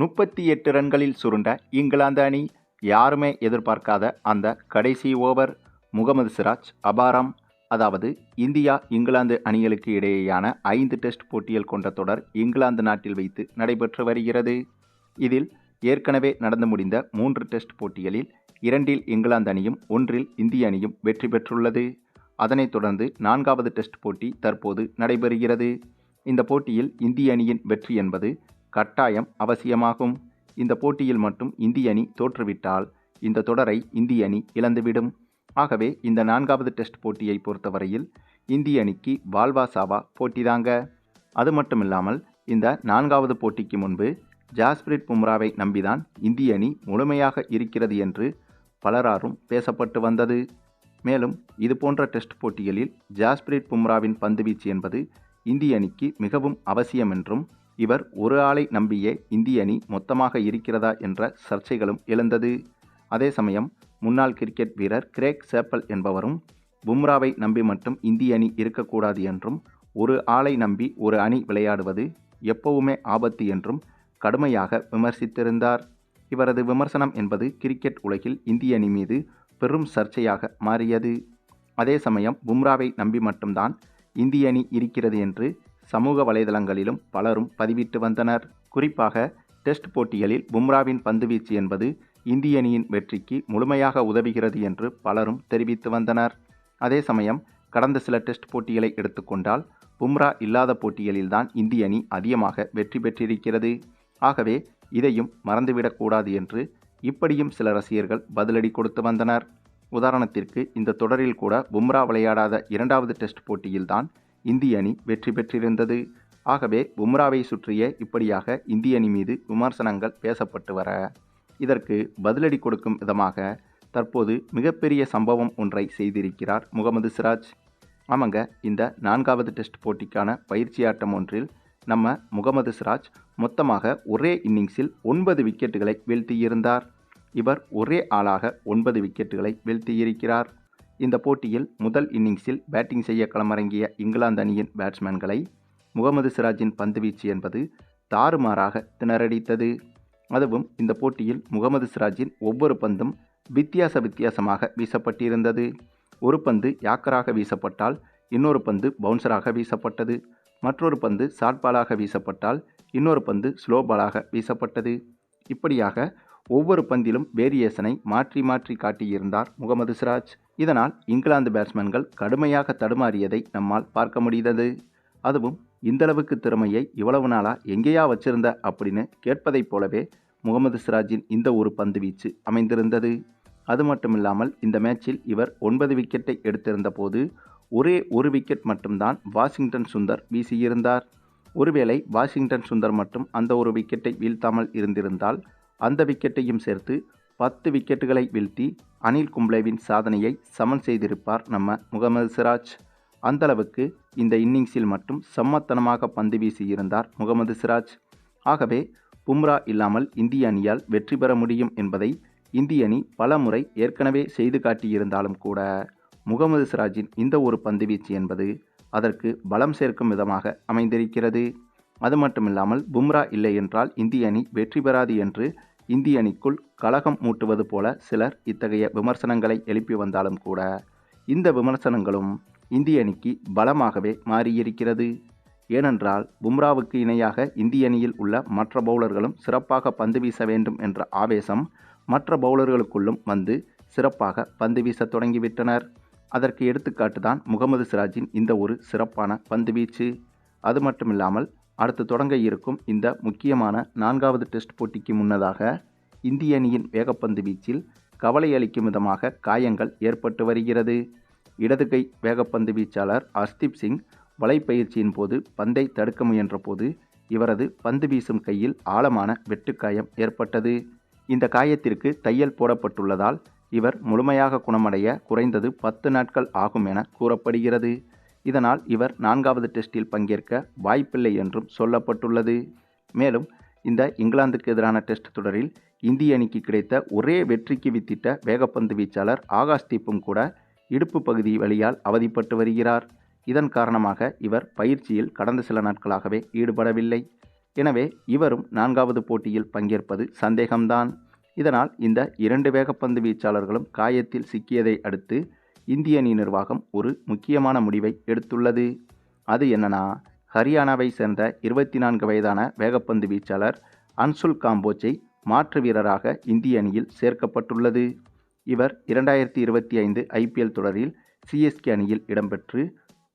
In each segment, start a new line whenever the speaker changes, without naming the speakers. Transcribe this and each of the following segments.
முப்பத்தி எட்டு ரன்களில் சுருண்ட இங்கிலாந்து அணி யாருமே எதிர்பார்க்காத அந்த கடைசி ஓவர். முகமது சிராஜ் அபாரம் அதாவது இந்தியா இங்கிலாந்து அணிகளுக்கு இடையேயான ஐந்து டெஸ்ட் போட்டிகள் கொண்ட தொடர் இங்கிலாந்து நாட்டில் வைத்து நடைபெற்று வருகிறது. இதில் ஏற்கனவே நடந்து முடிந்த மூன்று டெஸ்ட் போட்டிகளில் இரண்டில் இங்கிலாந்து அணியும் ஒன்றில் இந்திய அணியும் வெற்றி பெற்றுள்ளது. அதனைத் தொடர்ந்து நான்காவது டெஸ்ட் போட்டி தற்போது நடைபெறுகிறது. இந்த போட்டியில் இந்திய அணியின் வெற்றி என்பது கட்டாயம் அவசியமாகும். இந்த போட்டியில் மட்டும் இந்திய அணி தோற்றுவிட்டால் இந்த தொடரை இந்திய அணி இழந்துவிடும். ஆகவே இந்த நான்காவது டெஸ்ட் போட்டியை பொறுத்தவரையில் இந்திய அணிக்கு வால்வா சாவா போட்டிதாங்க. அது மட்டுமில்லாமல் இந்த நான்காவது போட்டிக்கு முன்பு ஜாஸ்பிரிட் பும்ராவை நம்பிதான் இந்திய அணி முழுமையாக இருக்கிறது என்று பலராரும் பேசப்பட்டு வந்தது. மேலும் இது போன்ற டெஸ்ட் போட்டிகளில் ஜாஸ்பிரிட் பும்ராவின் பந்துவீச்சு என்பது இந்திய அணிக்கு மிகவும் அவசியம் என்றும் இவர் ஒரு ஆளை நம்பியே இந்திய அணி மொத்தமாக இருக்கிறதா என்ற சர்ச்சைகளும் எழுந்தது. அதே சமயம் முன்னாள் கிரிக்கெட் வீரர் கிரேக் சேப்பல் என்பவரும் பும்ராவை நம்பி மட்டும் இந்திய அணி இருக்கக்கூடாது என்றும் ஒரு ஆளை நம்பி ஒரு அணி விளையாடுவது எப்பவுமே ஆபத்து என்றும் கடுமையாக விமர்சித்திருந்தார். இவரது விமர்சனம் என்பது கிரிக்கெட் உலகில் இந்திய அணி மீது பெரும் சர்ச்சையாக மாறியது. அதே சமயம் பும்ராவை நம்பி மட்டும்தான் இந்திய அணி இருக்கிறது என்று சமூக வலைதளங்களிலும் பலரும் பதிவிட்டு வந்தனர். குறிப்பாக டெஸ்ட் போட்டிகளில் பும்ராவின் பந்துவீச்சு என்பது இந்திய அணியின் வெற்றிக்கு முழுமையாக உதவுகிறது என்று பலரும் தெரிவித்து வந்தனர். அதே சமயம் கடந்த சில டெஸ்ட் போட்டிகளை எடுத்துக்கொண்டால் பும்ரா இல்லாத போட்டிகளில்தான் இந்திய அணி அதிகமாக வெற்றி பெற்றிருக்கிறது. ஆகவே இதையும் மறந்துவிடக்கூடாது என்று இப்படியும் சில ரசிகர்கள் பதிலடி கொடுத்து வந்தனர். உதாரணத்திற்கு இந்த தொடரில் கூட பும்ரா விளையாடாத இரண்டாவது டெஸ்ட் போட்டியில்தான் இந்திய அணி வெற்றி பெற்றிருந்தது. ஆகவே பும்ராவை சுற்றிய இப்படியாக இந்திய அணி மீது விமர்சனங்கள் பேசப்பட்டு வர இதற்கு பதிலடி கொடுக்கும் விதமாக தற்போது மிகப்பெரிய சம்பவம் ஒன்றை செய்திருக்கிறார் முகமது சிராஜ். ஆமாங்க இந்த நான்காவது டெஸ்ட் போட்டிக்கான பயிற்சி ஆட்டம் ஒன்றில் நம்ம முகமது சிராஜ் மொத்தமாக ஒரே இன்னிங்ஸில் ஒன்பது விக்கெட்டுகளை வீழ்த்தியிருந்தார். இவர் ஒரே ஆளாக ஒன்பது விக்கெட்டுகளை வீழ்த்தியிருக்கிறார். இந்த போட்டியில் முதல் இன்னிங்ஸில் பேட்டிங் செய்ய களமிறங்கிய இங்கிலாந்து அணியின் பேட்ஸ்மேன்களை முகமது சிராஜின் பந்துவீச்சு என்பது தாறுமாறாக திணறடித்தது. அதுவும் இந்த போட்டியில் முகமது சிராஜின் ஒவ்வொரு பந்தும் வித்தியாச வித்தியாசமாக வீசப்பட்டிருந்தது. ஒரு பந்து யாக்கராக வீசப்பட்டால் இன்னொரு பந்து பவுன்சராக வீசப்பட்டது. மற்றொரு பந்து ஷார்ட் பாலாக வீசப்பட்டால் இன்னொரு பந்து ஸ்லோ பாலாக வீசப்பட்டது. இப்படியாக ஒவ்வொரு பந்திலும் வேரியேஷனை மாற்றி மாற்றி காட்டியிருந்தார் முகமது சிராஜ். இதனால் இங்கிலாந்து பேட்ஸ்மேன்கள் கடுமையாக தடுமாறியதை நம்மால் பார்க்க முடிந்தது. அதுவும் இந்தளவுக்கு திறமையை இவ்வளவு நாளா எங்கேயா வச்சிருந்த அப்படின்னு கேட்பதைப் போலவே முகமது சிராஜின் இந்த ஒரு பந்து வீச்சு அமைந்திருந்தது. அது மட்டுமில்லாமல் இந்த மேட்சில் இவர் ஒன்பது விக்கெட்டை எடுத்திருந்த போது ஒரே ஒரு விக்கெட் மட்டும்தான் வாஷிங்டன் சுந்தர் வீசியிருந்தார். ஒருவேளை வாஷிங்டன் சுந்தர் மட்டும் அந்த ஒரு விக்கெட்டை வீழ்த்தாமல் இருந்திருந்தால் அந்த விக்கெட்டையும் சேர்த்து பத்து விக்கெட்டுகளை வீழ்த்தி அனில் கும்ப்ளேவின் சாதனையை சமன் செய்திருப்பார் நம்ம முகமது சிராஜ். அந்தளவுக்கு இந்த இன்னிங்ஸில் மட்டும் செம்மத்தனமாக பந்து வீசியிருந்தார் முகமது சிராஜ். ஆகவே பும்ரா இல்லாமல் இந்திய அணியால் வெற்றி பெற முடியும் என்பதை இந்திய அணி பல முறை ஏற்கனவே செய்து காட்டியிருந்தாலும் கூட முகமது சிராஜின் இந்த ஒரு பந்துவீச்சு என்பது அதற்கு பலம் சேர்க்கும் விதமாக அமைந்திருக்கிறது. அது மட்டுமில்லாமல் பும்ரா இல்லை என்றால் இந்திய அணி வெற்றி பெறாது என்று இந்திய அணிக்குள் கலகம் மூட்டுவது போல சிலர் இத்தகைய விமர்சனங்களை எழுப்பி வந்தாலும் கூட இந்த விமர்சனங்களும் இந்திய அணிக்கு பலமாகவே மாறியிருக்கிறது. ஏனென்றால் பும்ராவுக்கு இணையாக இந்திய அணியில் உள்ள மற்ற பவுலர்களும் சிறப்பாக பந்து வீச வேண்டும் என்ற ஆவேசம் மற்ற பவுலர்களுக்குள்ளும் வந்து சிறப்பாக பந்து வீச தொடங்கிவிட்டனர். அதற்கு எடுத்துக்காட்டு தான் முகமது சிராஜின் இந்த ஒரு சிறப்பான பந்து வீச்சு. அது மட்டுமில்லாமல் அடுத்து தொடங்க இருக்கும் இந்த முக்கியமான நான்காவது டெஸ்ட் போட்டிக்கு முன்னதாக இந்திய அணியின் வேகப்பந்து வீச்சில் கவலை அளிக்கும் விதமாக காயங்கள் ஏற்பட்டு வருகிறது. இடதுகை வேகப்பந்து வீச்சாளர் அஸ்தீப் சிங் வலைப்பயிற்சியின் போது பந்தை தடுக்க முயன்றபோது இவரது பந்து வீசும் கையில் ஆழமான வெட்டுக்காயம் ஏற்பட்டது. இந்த காயத்திற்கு தையல் போடப்பட்டுள்ளதால் இவர் முழுமையாக குணமடைய குறைந்தது பத்து நாட்கள் ஆகும் என கூறப்படுகிறது. இதனால் இவர் நான்காவது டெஸ்டில் பங்கேற்க வாய்ப்பில்லை என்றும் சொல்லப்பட்டுள்ளது. மேலும் இந்த இங்கிலாந்துக்கு எதிரான டெஸ்ட் தொடரில் இந்திய அணிக்கு கிடைத்த ஒரே வெற்றிக்கு வித்திட்ட வேகப்பந்து வீச்சாளர் ஆகாஷ் தீப்பும் கூட இடுப்பு பகுதி வழியால் அவதிப்பட்டு வருகிறார். இதன் காரணமாக இவர் பயிற்சியில் கடந்த சில நாட்களாகவே ஈடுபடவில்லை. எனவே இவரும் நான்காவது போட்டியில் பங்கேற்பது சந்தேகம்தான். இதனால் இந்த இரண்டு வேகப்பந்து வீச்சாளர்களும் காயத்தில் சிக்கியதை அடுத்து இந்திய அணி நிர்வாகம் ஒரு முக்கியமான முடிவை எடுத்துள்ளது. அது என்னன்னா ஹரியானாவை சேர்ந்த இருபத்தி நான்கு வயதான வேகப்பந்து வீச்சாளர் அன்சுல் காம்போஜை மாற்று வீரராக இந்திய அணியில் சேர்க்கப்பட்டுள்ளது. இவர் இரண்டாயிரத்தி இருபத்தி ஐந்து ஐபிஎல் தொடரில் சிஎஸ்கே அணியில் இடம்பெற்று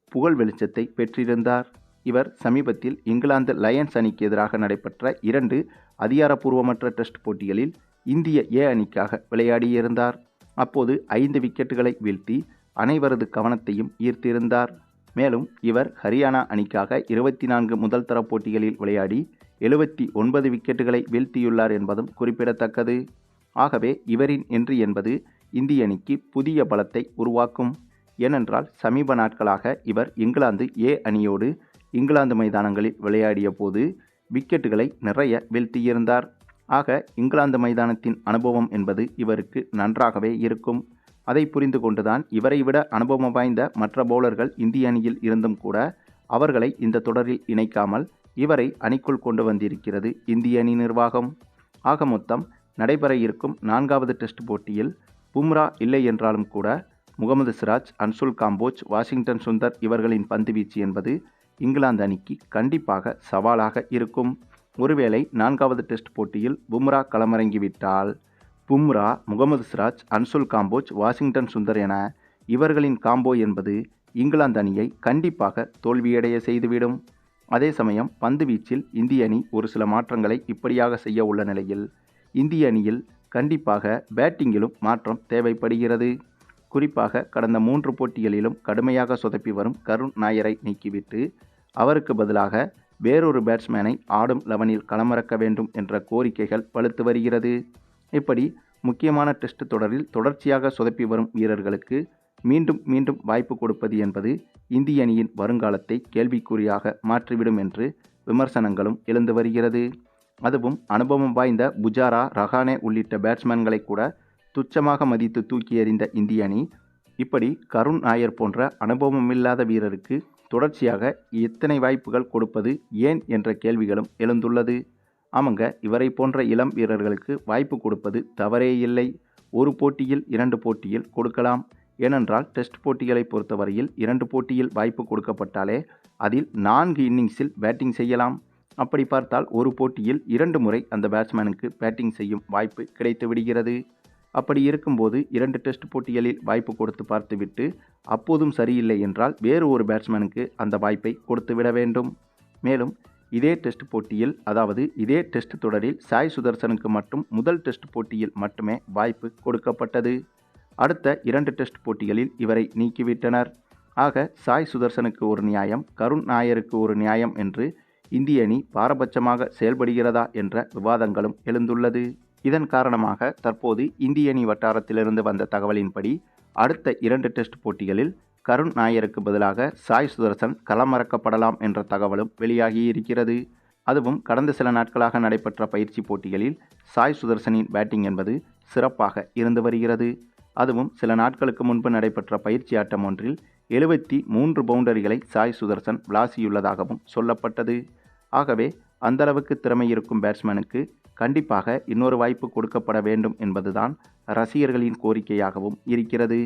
புகழ் வெளிச்சத்தை பெற்றிருந்தார். இவர் சமீபத்தில் இங்கிலாந்து லயன்ஸ் அணிக்கு எதிராக நடைபெற்ற இரண்டு அதிகாரப்பூர்வமற்ற டெஸ்ட் போட்டிகளில் இந்திய ஏ அணிக்காக விளையாடியிருந்தார். அப்போது ஐந்து விக்கெட்டுகளை வீழ்த்தி அனைவரது கவனத்தையும் ஈர்த்திருந்தார். மேலும் இவர் ஹரியானா அணிக்காக இருபத்தி நான்கு முதல் தர போட்டிகளில் விளையாடி எழுபத்தி ஒன்பது விக்கெட்டுகளை வீழ்த்தியுள்ளார் என்பதும் குறிப்பிடத்தக்கது. ஆகவே இவரின் என்றி என்பது இந்திய அணிக்கு புதிய பலத்தை உருவாக்கும். ஏனென்றால் சமீப நாட்களாக இவர் இங்கிலாந்து ஏ அணியோடு இங்கிலாந்து மைதானங்களில் விளையாடிய போது விக்கெட்டுகளை நிறைய வீழ்த்தியிருந்தார். ஆக இங்கிலாந்து மைதானத்தின் அனுபவம் என்பது இவருக்கு நன்றாகவே இருக்கும். அதை புரிந்து கொண்டுதான் இவரை விட அனுபவம் வாய்ந்த மற்ற பவுலர்கள் இந்திய அணியில் இருந்தும் கூட அவர்களை இந்த தொடரில் இணைக்காமல் இவரை அணிக்குள் கொண்டு வந்திருக்கிறது இந்திய அணி நிர்வாகம். ஆக மொத்தம் நடைபெற இருக்கும் நான்காவது டெஸ்ட் போட்டியில் பும்ரா இல்லை என்றாலும் கூட முகமது சிராஜ் அன்சுல் காம்போஜ் வாஷிங்டன் சுந்தர் இவர்களின் பந்துவீச்சு என்பது இங்கிலாந்து அணிக்கு கண்டிப்பாக சவாலாக இருக்கும். ஒருவேளை நான்காவது டெஸ்ட் போட்டியில் பும்ரா களமிறங்கிவிட்டால் பும்ரா முகமது சிராஜ் அன்சுல் காம்போஜ் வாஷிங்டன் சுந்தர் என இவர்களின் காம்போ என்பது இங்கிலாந்து அணியை கண்டிப்பாக தோல்வியடைய செய்துவிடும். அதே சமயம் பந்து வீச்சில் இந்திய அணி ஒரு சில மாற்றங்களை இப்படியாக செய்ய உள்ள நிலையில் இந்திய அணியில் கண்டிப்பாக பேட்டிங்கிலும் மாற்றம் தேவைப்படுகிறது. குறிப்பாக கடந்த மூன்று போட்டிகளிலும் கடுமையாக சொதப்பி வரும் கருண் நாயரை நீக்கிவிட்டு அவருக்கு பதிலாக வேறொரு பேட்ஸ்மேனை ஆடும் லெவனில் களமிறக்க வேண்டும் என்ற கோரிக்கைகள் வலுத்து வருகிறது. இப்படி முக்கியமான டெஸ்ட் தொடரில் தொடர்ச்சியாக சொதப்பி வரும் வீரர்களுக்கு மீண்டும் மீண்டும் வாய்ப்பு கொடுப்பது என்பது இந்திய அணியின் வருங்காலத்தை கேள்விக்குறியாக மாற்றிவிடும் என்று விமர்சனங்களும் எழுந்து வருகிறது. அதுவும் அனுபவம் வாய்ந்த புஜாரா ரஹானே உள்ளிட்ட பேட்ஸ்மேன்களை கூட துச்சமாக மதித்து தூக்கி எறிந்த இந்திய அணி இப்படி கருண் நாயர் போன்ற அனுபவமில்லாத வீரருக்கு தொடர்ச்சியாக இத்தனை வாய்ப்புகள் கொடுப்பது ஏன் என்ற கேள்விகளும் எழுந்துள்ளது. ஆமாங்க இவரை போன்ற இளம் வீரர்களுக்கு வாய்ப்பு கொடுப்பது தவறே இல்லை. ஒரு போட்டியில் இரண்டு போட்டியில் கொடுக்கலாம். ஏனென்றால் டெஸ்ட் போட்டிகளை பொறுத்தவரையில் இரண்டு போட்டியில் வாய்ப்பு கொடுக்கப்பட்டாலே அதில் நான்கு இன்னிங்ஸில் பேட்டிங் செய்யலாம். அப்படி பார்த்தால் ஒரு போட்டியில் இரண்டு முறை அந்த பேட்ஸ்மேனுக்கு பேட்டிங் செய்யும் வாய்ப்பு கிடைத்து விடுகிறது. அப்படி இருக்கும்போது இரண்டு டெஸ்ட் போட்டிகளில் வாய்ப்பு கொடுத்து பார்த்துவிட்டு அப்போதும் சரியில்லை என்றால் வேறு ஒரு பேட்ஸ்மேனுக்கு அந்த வாய்ப்பை கொடுத்து விட வேண்டும். மேலும் இதே டெஸ்ட் போட்டியில் அதாவது இதே டெஸ்ட் தொடரில் சாய் சுதர்சனுக்கு மட்டும் முதல் டெஸ்ட் போட்டியில் மட்டுமே வாய்ப்பு கொடுக்கப்பட்டது. அடுத்த இரண்டு டெஸ்ட் போட்டிகளில் இவரை நீக்கிவிட்டனர். ஆக சாய் சுதர்சனுக்கு ஒரு நியாயம் கருண் நாயருக்கு ஒரு நியாயம் என்று இந்திய அணி பாரபட்சமாக செயல்படுகிறதா என்ற விவாதங்களும் எழுந்துள்ளது. இதன் காரணமாக தற்போது இந்திய அணி வட்டாரத்திலிருந்து வந்த தகவலின்படி அடுத்த இரண்டு டெஸ்ட் போட்டிகளில் கருண் நாயருக்கு பதிலாக சாய் சுதர்சன் களமிறக்கப்படலாம் என்ற தகவலும் வெளியாகி இருக்கிறது அதுவும் கடந்த சில நாட்களாக நடைபெற்ற பயிற்சி போட்டிகளில் சாய் சுதர்சனின் பேட்டிங் என்பது சிறப்பாக இருந்து வருகிறது. அதுவும் சில நாட்களுக்கு முன்பு நடைபெற்ற பயிற்சி ஆட்டம் ஒன்றில் எழுபத்தி மூன்று பவுண்டரிகளை சாய் சுதர்சன் விளாசியுள்ளதாகவும் சொல்லப்பட்டது. ஆகவே அந்தளவுக்கு திறமை இருக்கும் பேட்ஸ்மேனுக்கு கண்டிப்பாக இன்னொரு வாய்ப்பு கொடுக்கப்பட வேண்டும் என்பதுதான் ரசிகர்களின் கோரிக்கையாகவும் இருக்கிறது.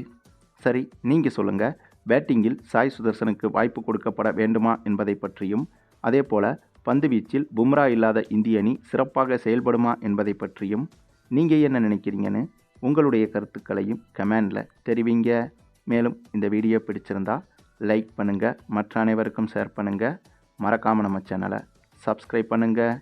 சரி நீங்கள் சொல்லுங்கள் பேட்டிங்கில் சாய் சுதர்சனுக்கு வாய்ப்பு கொடுக்கப்பட வேண்டுமா என்பதை பற்றியும் அதே போல் பந்து வீச்சில் பும்ரா இல்லாத இந்திய அணி சிறப்பாக செயல்படுமா என்பதை பற்றியும் நீங்கள் என்ன நினைக்கிறீங்கன்னு உங்களுடைய கருத்துக்களையும் கமெண்டில் தெரிவிங்க. மேலும் இந்த வீடியோ பிடிச்சிருந்தா லைக் பண்ணுங்கள் மற்ற அனைவருக்கும் ஷேர் பண்ணுங்கள் மறக்காமல் நம்ம சேனலை சப்ஸ்கிரைப் பண்ணுங்கள்